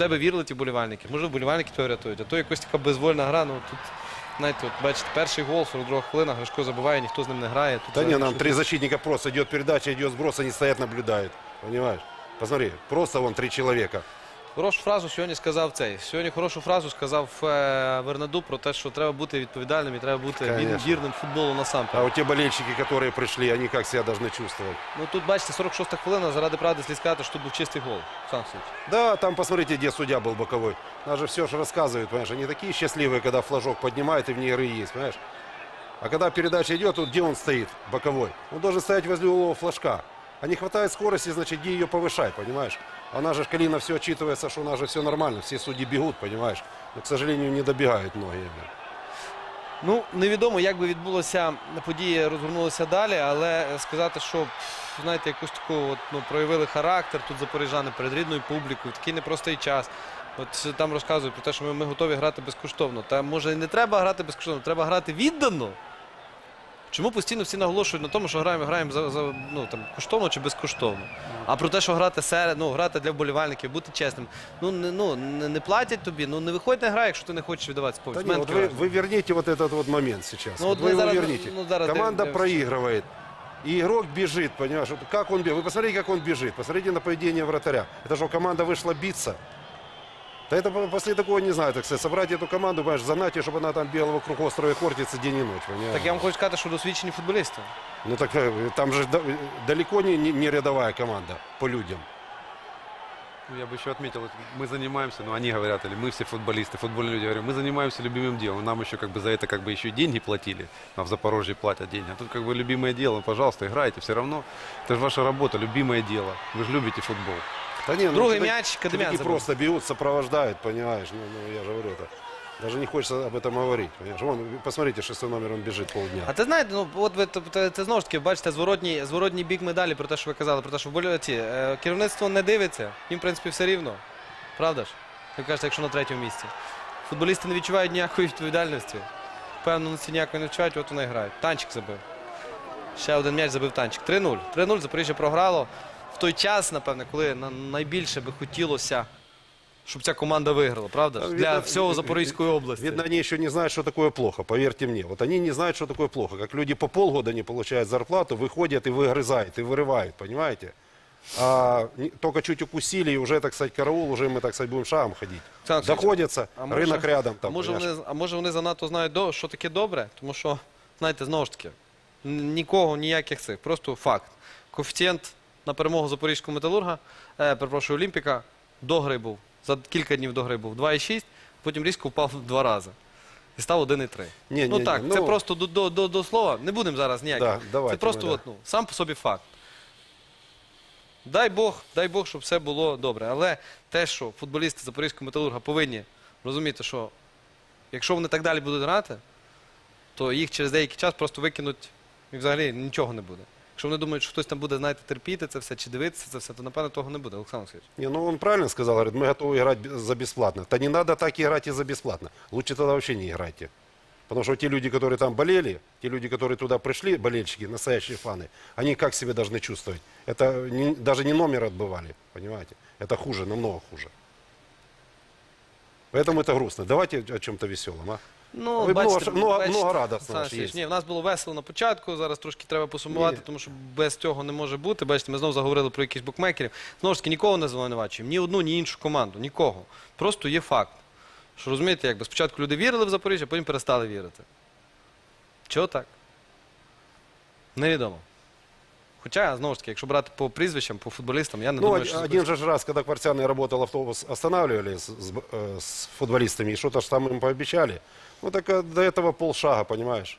тебе вірили ті болівальники. Може, болівальники тебе рятують. А то якось така безвольна гра. Ну тут, знаєте, от бачите, перший гол, 42 хвилина, Гришко забиває, ніхто з ним не грає. Тут Да не, нам три защитника просто идет передача, идет сброс, они стоят, наблюдают. Понимаешь? Посмотри, просто вон три человека. Хорошу фразу сьогодні сказав цей. Сьогодні хорошу фразу сказав е, Вернаду про те, що треба бути відповідальним і треба бути він- Конечно. вірним футболу А насамперед. вот те болельщики, которые пришли, они как себя должны чувствовать? Ну тут бачите, 46 хвилина, заради правди слід сказати, що тут був чистий гол. Сам Сич. Да, там посмотрите, где судья был боковой. Нас же все же рассказывают, понимаешь, они такие счастливые, когда флажок поднимает и вне игры есть, понимаешь? А когда передача идет, вот где он стоит, боковой? Он должен стоять возле углового флажка. А не хватает скорости, значит, где ее повышай, понимаешь? Она же, Калина, все отчитывается, что у нас же все нормально, все судьи бегут, понимаешь? Но, к сожалению, не добегают многие. Ну, невідомо, як би відбулося події, розгорнулися далі, але сказати, що знаєте, якусь таку от, ну, проявили характер тут запоріжани перед рідною публікою, такий непростий час. От там розказують про те, що ми, ми готові грати безкоштовно. Та може не треба грати безкоштовно, треба грати віддано. Чому постійно всі наголошують на тому, що граємо, граємо за, за ну, там, коштовно чи безкоштовно? А про те, що грати серед, ну, грати для вболівальників, бути чесним. Ну, не, ну, не, не платять тобі, ну не виходь на гра, якщо ти не хочеш віддаватися Да повністю. не, вот вы, вы верните вот этот вот момент сейчас. Ну, вот вот вы мы его зараз- верните. ну, зараз Команда дивимося. проигрывает. И игрок бежит, понимаешь? Вот как он бежит? Вы посмотрите, как он бежит. Посмотрите на поведение вратаря. Это же команда вышла биться. Да это по- после такого, не знаю, так сказать, собрать эту команду, понимаешь, занять ее, чтобы она там бегала вокруг острова и Хортицы день и ночь, понимаешь? Так я вам хочу сказати, що досвідчені футболісти. Ну так э, там же да- э, далеко не, не, не рядовая команда по людям. Ну, Я бы еще отметил, вот мы занимаемся, ну они говорят, или мы все футболисты, футбольные люди говорят, мы занимаемся любимым делом, нам еще как бы за это как бы еще и деньги платили, а в Запорожье платят деньги, а тут как бы любимое дело, пожалуйста, играйте, все равно, это же ваша работа, любимое дело, вы же любите футбол. Да не, Другой все мяч, таки- Кадымян такие забил. просто бьют, сопровождают, понимаешь? Ну, ну, я же говорю это. Даже не хочется об этом говорить, понимаешь? Вон, посмотрите, шестой номер, он бежит полдня. А ти знаєте, ну от ви т- т- це знову ж таки бачите зворотній, зворотній бік медалі про те, що ви казали, про те, що вболівці, е, керівництво не дивиться, їм, в принципі, все рівно. Правда ж? Ви кажете, якщо на третьому місці. Футболісти не відчувають ніякої відповідальності. Впевненості ніякої не відчувають, от вони грають. Танчик забив. Ще один м'яч забив танчик. 3-0. 3-0 Запоріжжя програло. В той час, напевне, коли на- найбільше би хотілося, щоб ця команда виграла, правда? ж? Та, Для видно, всього ви- Запорізької області. Видно, они еще не знают, что такое плохо, поверьте мне. Вот они не знают, что такое плохо. Как люди по полгода не получают зарплату, выходят и выгрызают, и вырывают, понимаете? А не- только чуть укусили, и уже, так сказать, караул, уже мы, так сказать, будем шагом ходить. Олександр Олексійович, Доходятся, А може- рынок рядом. а, Там, може понимаешь? вони, а може вони занадто знають, до, що таке добре? Тому що, знаєте, знову ж таки, н- нікого, ніяких цих. Просто факт. Коефіцієнт на перемогу Запорізького металурга, е, перепрошую, Олімпіка, до гри був. За кілька днів до гри був 2,6, потім різко впав в два рази. І став 1,3. Ні, ну ні, так, ні, це ну- просто до, до, до, до слова. Не будемо зараз ніяких. Да, давайте це просто ми, да. от, ну, сам по собі факт. Дай Бог, дай Бог, щоб все було добре. Але те, що футболісти Запорізького металурга повинні розуміти, що якщо вони так далі будуть грати, то їх через деякий час просто викинуть і взагалі нічого не буде. Якщо вони думають, що хтось там буде, знаєте, терпіти це все чи дивитися це все, то напевно того не буде, Олександр Олексійович. Не, ну он правильно сказал, говорит, мы готовы играть б- за бесплатно. Да не надо так играть и за бесплатно. Лучше тогда вообще не играйте. Потому что те люди, которые там болели, те люди, которые туда пришли, болельщики, настоящие фаны, они как себя должны чувствовать? Это не- даже не номер отбывали, понимаете? Это хуже, намного хуже. Поэтому это грустно. Давайте о чем-то веселом, а? Ну, Ви бачите, много- много- бачите, много радостного Олександр ж є. Ні, в нас було весело на початку, зараз трошки треба посумувати, Ні. тому що без цього не може бути. Бачите, ми знову заговорили про якихось букмекерів. Знову ж таки, нікого не звинувачуємо, ні одну, ні іншу команду, нікого. Просто є факт. Що розумієте, якби спочатку люди вірили в Запоріжжя, потім перестали вірити. Чого так? Невідомо. Хоча, знову ж таки, якщо брати по прізвищам, по футболістам, я не Ну, думаю, що один же ж раз, когда Квартяный работал, автобус останавливали с, с э, с футболистами, и что-то ж там им пообещали. Ну, так э, до этого полшага, понимаешь?